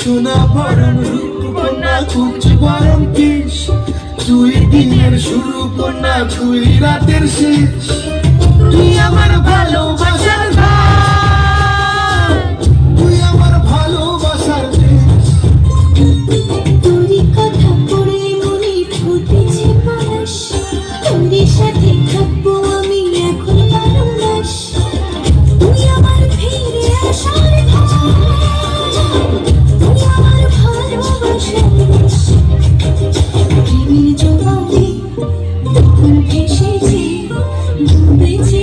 সোনা ভরণ রূপকন্যা কুঞ্চি গরম কিস তুই দিনের শুরু কন্যা তুই রাতের শেষ। তুই আমার ভালো এসেছি ডুবেছি